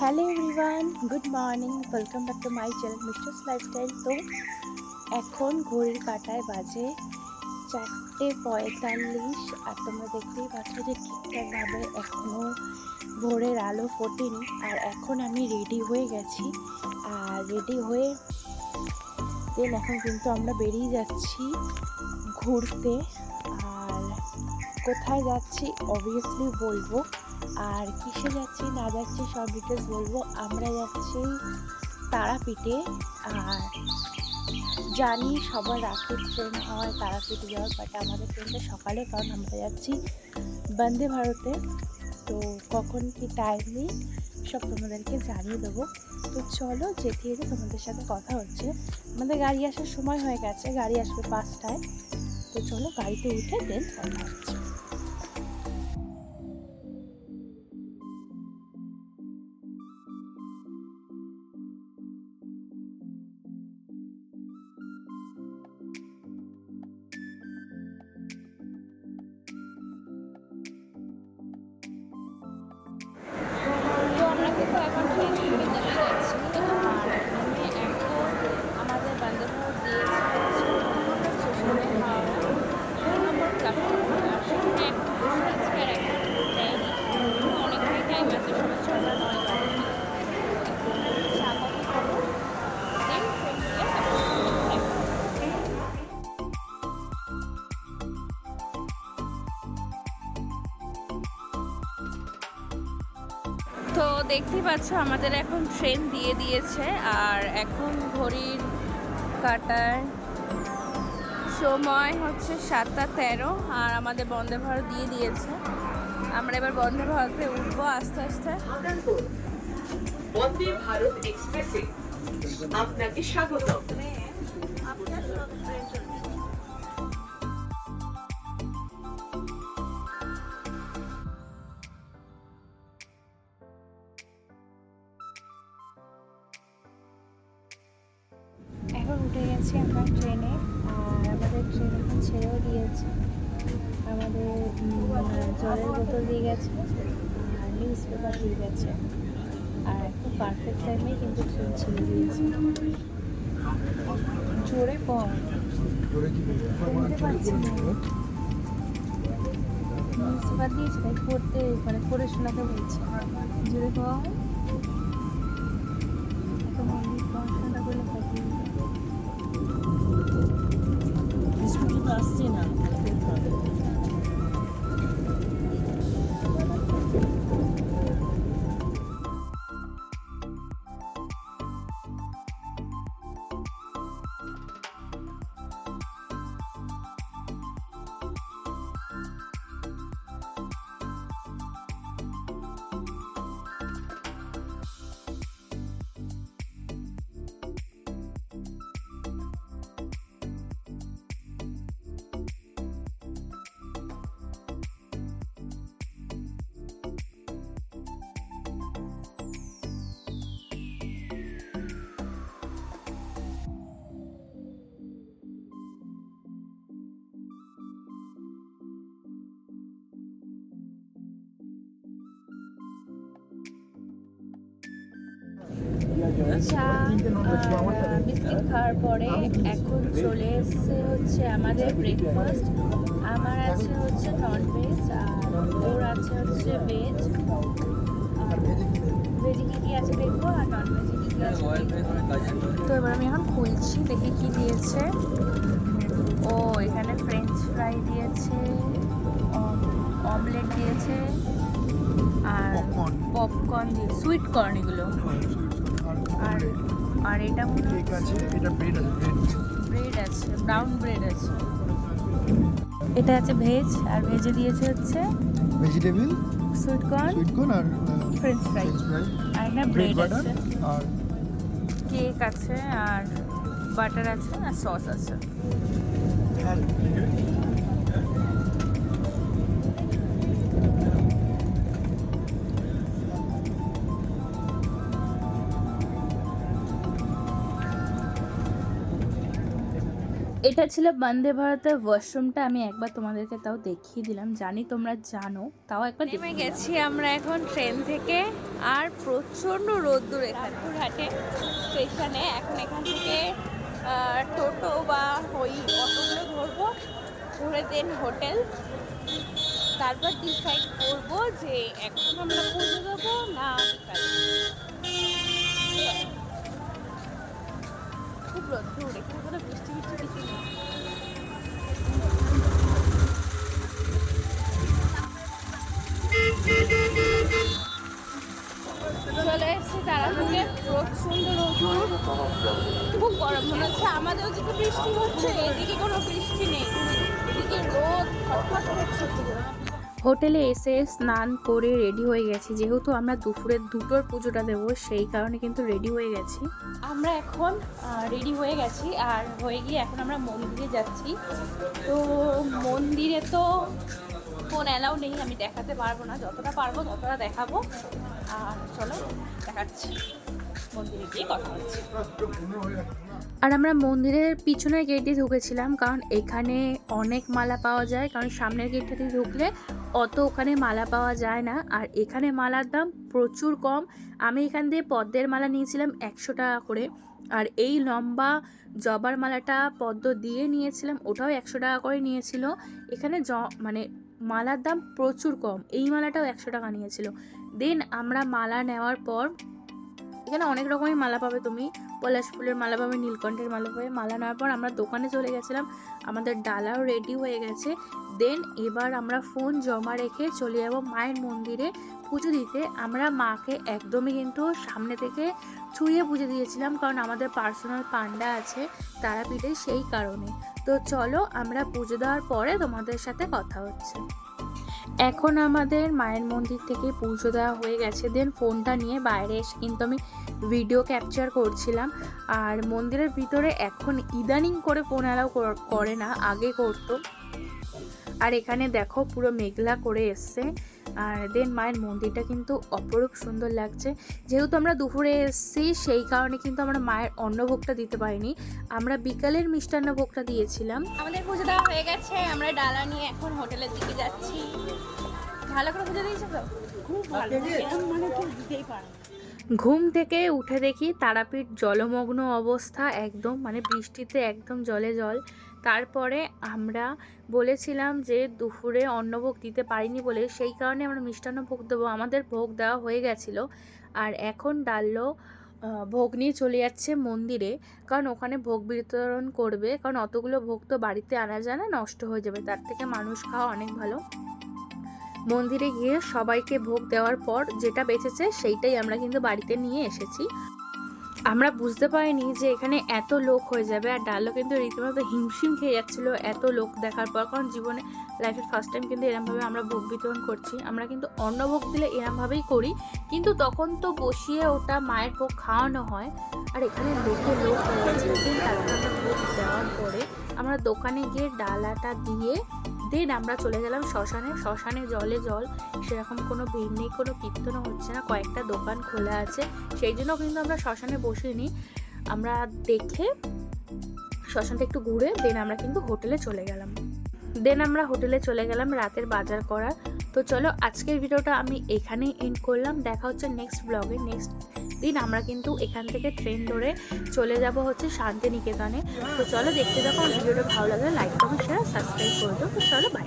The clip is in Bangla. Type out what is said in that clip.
Hello everyone good morning welcome back to my channel mister's lifestyle তো এখন ঘড়ির কাটায় বাজে চারটে পঁয়তাল্লিশ আর তোমরা দেখতেই পাচ্ছ যে ঠিকঠাকভাবে এখনও ভোরের আলো ফোটেনি। আর এখন আমি রেডি হয়ে গেছি। আর রেডি হয়ে দেন এখন কিন্তু আমরা বেরিয়ে যাচ্ছি ঘুরতে। আর কোথায় যাচ্ছি অবভিয়াসলি বলব। আর কিসে যাচ্ছি না যাচ্ছি সব ডিটেলস বলব। আমরা যাচ্ছি তারাপীঠে। আর জানি সবার রাতের ট্রেন হয়, তারাপীঠে যাওয়ার বাট আমাদের ট্রেনটা সকালে, কারণ আমরা যাচ্ছি বন্দে ভারতে। তো কখন কি টাইম নেই, সব তোমাদেরকে জানিয়ে দেবো। তো চলো, যেতে যেতে তোমাদের সাথে কথা হচ্ছে। আমাদের গাড়ি আসার সময় হয়ে গেছে, গাড়ি আসবে পাঁচটায়। তো চলো, গাড়িতে উঠে দেন কথা হচ্ছে। তো দেখতেই পাচ্ছ আমাদের এখন ট্রেন দিয়ে দিয়েছে। আর এখন ঘড়ির কাটার সময় হচ্ছে সাতটা তেরো আর আমাদের বন্দে ভারত দিয়ে দিয়েছে। আমরা এবার বন্দে ভারতে উঠবো আস্তে আস্তে। বন্দে ভারত এক্সপ্রেসে আপনাকে স্বাগত এখন আমরা ট্রেনে আর আমাদের ট্রেন এখন ছেড়েও দিয়েছে। আমাদের জলের বোতল দিয়ে গেছে আর নিউজ পেপার দিয়ে গেছে। আর একদম পারফেক্ট টাইমে কিন্তু ট্রেন ছেড়ে দিয়েছে। জোরে কম। পড়তে পারছি না। নিউজ পেপার দিয়েছে তাই পড়তে মানে পড়ে শোনাতে বলছে। জোরে পড় চা আর বিস্কিট খাওয়ার পরে এখন চলে এসছে হচ্ছে আমাদের ব্রেকফাস্ট আমার আছে হচ্ছে নন ভেজ আর ওর আছে হচ্ছে ভেজ ভেজে কী কী আছে দেখব আর নন ভেজে কী কী আছে তো এবার আমি এখন খুলছি দেখি কি দিয়েছে। ও এখানে ফ্রেঞ্চ ফ্রাই দিয়েছে অমলেট দিয়েছে আর পপকর্ন দিয়ে সুইট কর্ন এগুলো। আর আর এটা কেক আছে এটা ব্রেড আছে ব্রেড আছে ব্রাউন ব্রেড আছে। এটা আছে ভেজ আর ভেজে দিয়েছে হচ্ছে vegetable sweet corn sweet corn আর ফ্রেঞ্চ ফ্রাই আর না ব্রেড ব্রেড আছে। আর কেক আছে আর বাটার আছে আর সস আছে। এটা ছিল বন্দে ভারতের ওয়াশরুমটা আমি একবার তোমাদেরকে তাও দেখিয়ে দিলাম। জানি তোমরা জানো তাও একবার নেমে গেছি আমরা এখন ট্রেন থেকে। আর প্রচণ্ড রোদ্দুর ঘাটে স্টেশনে এখন এখান থেকে টোটো বা ওই অটোগুলো ধরবো। ধরে দেন হোটেল তারপর ডিসাইড করব যে এখন আমরা পুজো দেবো না বিকালে রোদ্দুর এখানে বৃষ্টি বৃষ্টি কিছু নেই প্রচণ্ড রোদ্দুর খুব গরম হচ্ছে, আমাদের ওদিকে বৃষ্টি হচ্ছে, এদিকে কোনো বৃষ্টি নেই। এদিকে রোদ ফটফট করছে হোটেলে এসে স্নান করে রেডি হয়ে গেছি। যেহেতু আমরা দুপুরের দুটোর পুজোটা দেবো, সেই কারণে কিন্তু রেডি হয়ে গেছি। আমরা এখন রেডি হয়ে গেছি আর হয়ে গিয়ে এখন আমরা মন্দিরে যাচ্ছি। তো মন্দিরে তো ফোন অ্যালাউ নেই, আমি দেখাতে পারব না। যতটা পারব ততটা দেখাবো। আর চলো, দেখাচ্ছি। আর আমরা মন্দিরের পিছনের গেট দিয়ে ঢুকেছিলাম, কারণ এখানে অনেক মালা পাওয়া যায়, কারণ সামনের গেটটা দিয়ে ঢুকলে অত ওখানে মালা পাওয়া যায় না। আর এখানে মালার দাম প্রচুর কম। আমি এখান দিয়ে পদ্মের মালা নিয়েছিলাম একশো টাকা করে। আর এই লম্বা জবার মালাটা পদ্ম দিয়ে নিয়েছিলাম, ওটাও একশো টাকা করে নিয়েছিল। এখানে জ মানে মালার দাম প্রচুর কম। এই মালাটাও একশো টাকা নিয়েছিল। দেন আমরা মালা নেওয়ার পর এখানে অনেক রকমের মালা পাবে তুমি। পলাশ ফুলের মালা পাবে, নীলকণ্ঠের মালা পাবে। মালা নেওয়ার পর আমরা দোকানে চলে গেছিলাম। আমাদের ডালাও রেডি হয়ে গেছে। দেন এবার আমরা ফোন জমা রেখে চলে যাব মায়ের মন্দিরে পুজো দিতে। আমরা মাকে একদমই কিন্তু সামনে থেকে ছুঁয়ে পুজো দিয়েছিলাম, কারণ আমাদের পার্সোনাল পান্ডা আছে তারাপীঠে সেই কারণে। তো চলো আমরা পুজো দেওয়ার পরে তোমাদের সাথে কথা হচ্ছে। এখন আমাদের মায়ের মন্দির থেকে পুজো দেওয়া হয়ে গেছে। দেন ফোনটা নিয়ে বাইরে এসে কিন্তু আমি ভিডিও ক্যাপচার করছিলাম। আর মন্দিরের ভিতরে এখন ইদানিং করে ফোন অ্যালাউ করে না, আগে করতো। আর এখানে দেখো পুরো মেঘলা করে এসছে। আর দেন মায়ের মন্দিরটা কিন্তু অপরূপ সুন্দর লাগছে। যেহেতু আমরা দুপুরে এসেছি সেই কারণে কিন্তু আমরা মায়ের অন্নভোগটা দিতে পারিনি। আমরা বিকালের মিষ্টান্ন ভোগটা দিয়েছিলাম। আমাদের পুজো দেওয়া হয়ে গেছে আমরা ডালা নিয়ে এখন হোটেলের দিকে যাচ্ছি। ভালো করে পুজো দিয়েছ তো? খুব ভালো। মানে কেউ দিতেই পারে। ঘুম থেকে উঠে দেখি তারাপীঠ জলমগ্ন অবস্থা একদম মানে বৃষ্টিতে একদম জলে জল। তারপরে আমরা বলেছিলাম যে দুপুরে অন্নভোগ দিতে পারিনি বলে, সেই কারণে আমরা মিষ্টান্ন ভোগ দেবো। আমাদের ভোগ দেওয়া হয়ে গেছিল আর এখন ডাললো ভোগ নিয়ে চলে যাচ্ছে মন্দিরে। কারণ ওখানে ভোগ বিতরণ করবে, কারণ অতগুলো ভোগ তো বাড়িতে আনা যায় না, নষ্ট হয়ে যাবে। তার থেকে মানুষ খাওয়া অনেক ভালো। মন্দিরে গিয়ে সবাইকে ভোগ দেওয়ার পর যেটা বেঁচেছে সেইটাই আমরা কিন্তু বাড়িতে নিয়ে এসেছি। আমরা বুঝতে পারিনি যে এখানে এত লোক হয়ে যাবে আর ডালও কিন্তু রীতিমতো হিমশিম খেয়ে যাচ্ছিল এত লোক দেখার পর, কারণ জীবনে লাইফের ফার্স্ট টাইম কিন্তু এরমভাবে আমরা ভোগ বিতরণ করছি। আমরা কিন্তু অন্ন ভোগ দিলে এরমভাবেই করি, কিন্তু তখন তো বসিয়ে ওটা মায়ের ভোগ খাওয়ানো হয়। আর এখানে লোকে লোক হয়ে আমরা ভোগ দেওয়ার পরে আমরা দোকানে গিয়ে ডালাটা দিয়ে, দেন আমরা চলে গেলাম শ্মশানে। শ্মশানে জলে জল, সেরকম কোনো ভিড় নেই, কোনো কীর্তনও হচ্ছে না, কয়েকটা দোকান খোলা আছে। সেই জন্য কিন্তু আমরা শ্মশানে বসিনি। আমরা দেখে শ্মশানটা একটু ঘুরে, দেন আমরা কিন্তু হোটেলে চলে গেলাম। দেন আমরা হোটেলে চলে গেলাম রাতের বাজার করার। তো চলো আজকের ভিডিওটা আমি এখানেই এন্ড করলাম। দেখা হচ্ছে নেক্সট ব্লগে নেক্সট দিন আমরা কিন্তু এখান থেকে ট্রেন ধরে চলে যাব হচ্ছে শান্তিনিকেতনে। তো চলো দেখতে দেখো ভিডিওটা ভালো লাগলে লাইক কমেন্ট শেয়ার সাবস্ক্রাইব করে দেবো তো চলো বাই